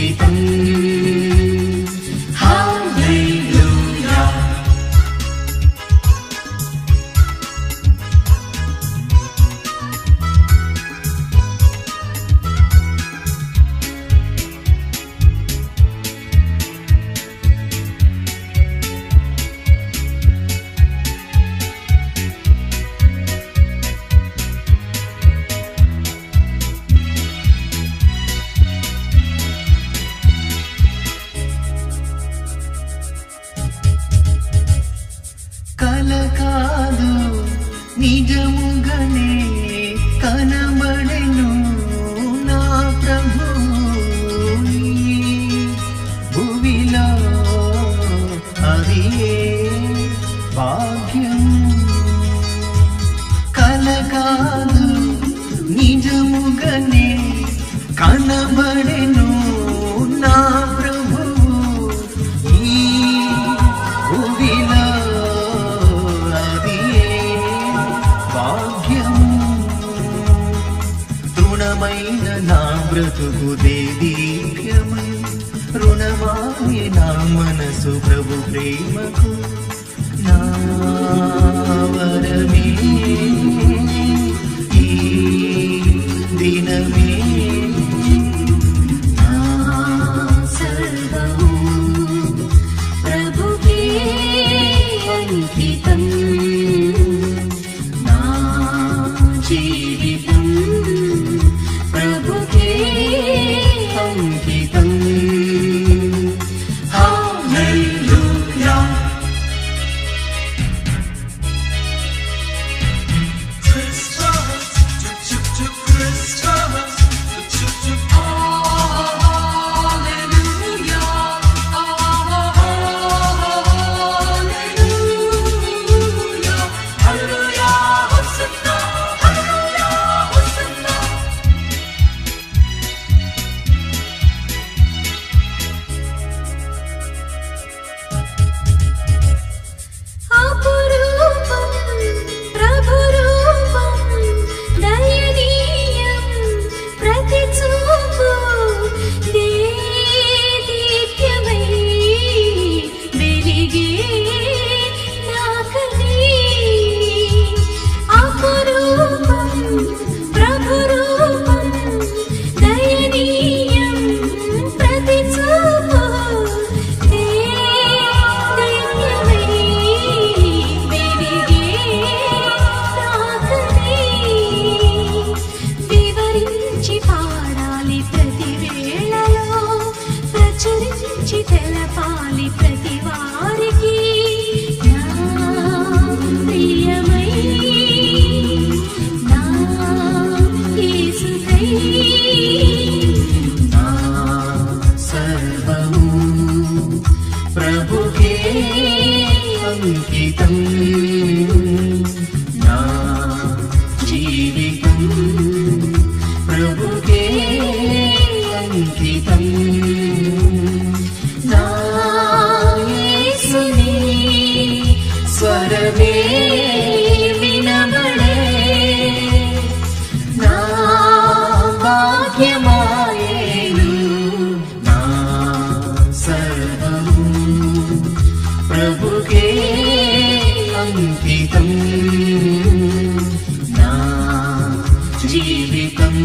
ജീവിതം భాగ్యం. కలకాదు నిజముగనే కనబడెను నా ప్రభు. ఈ భువిలో అది భాగ్యం? తృణమైన నా బ్రతుకు దేదీప్యమై. రుణమాయ నా మనసు ప్రభు ప్రేమకు. నా స్వరమే వినబడే నా భాగ్యమాయేను నా సర్వము ప్రభుకే అంకితం నా జీవితం.